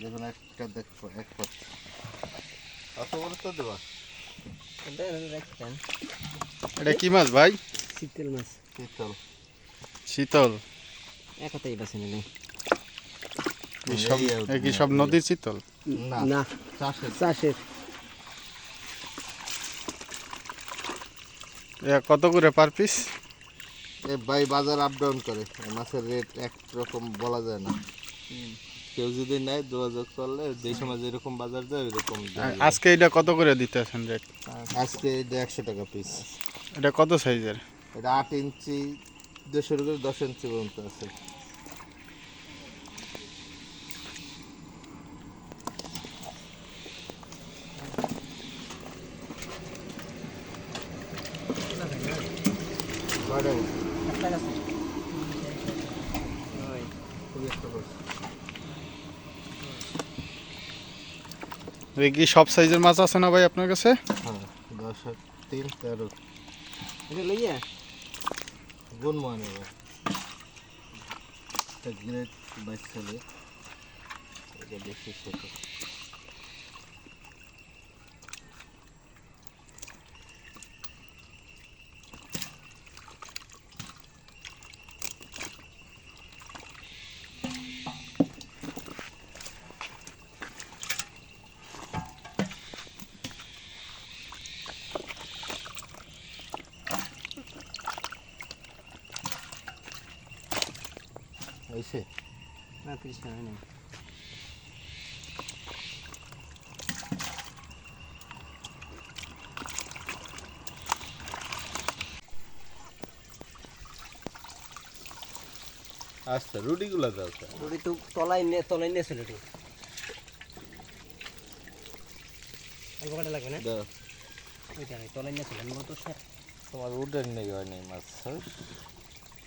যেমন একটা দেখো এক পাশ অত বড় তো দেবা। এটা কি মাছ ভাই? শীতল মাছ। শীতল। শীতল। এক হাতেই বাসে নিলে সব কি সব নদীর শীতল? না না চাষের। চাষের। এ কত করে পার পিস এ ভাই বাজার আপ ডাউন করে মাছের রেট এক রকম বলা যায় না। কেউ যদি নেয় যোগাযোগ করলে যে সময় যেরকম বাজার যায় ওইরকম আজকে এটা কত করে দিতেছেন রেট আজকে এটা একশো টাকা পিস এটা কত সাইজের? এটা আট ইঞ্চি দিয়ে শুরু করে দশ ইঞ্চি পর্যন্ত আছে। কয়টা কি সব সাইজের মাছ আছে না ভাই আপনার কাছে? হ্যাঁ দশ, তিন, তেরো। লইয়া? গুণ মানে গ্রেট হয়েছে? না তিরিশ টাকা নেই। আচ্ছা রুটিগুলো দাও স্যার রুটি তো তলাই নে তলাই নিয়ে ছিল অল্প কাটা লাগবে না? দাও। ওইটা নেই তলাই নিয়ে ছিল তো স্যার তোমার উডের নেই হয় নাই মাছ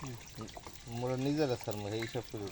স্যার মোরা নিজেরা মোরা এইসব করে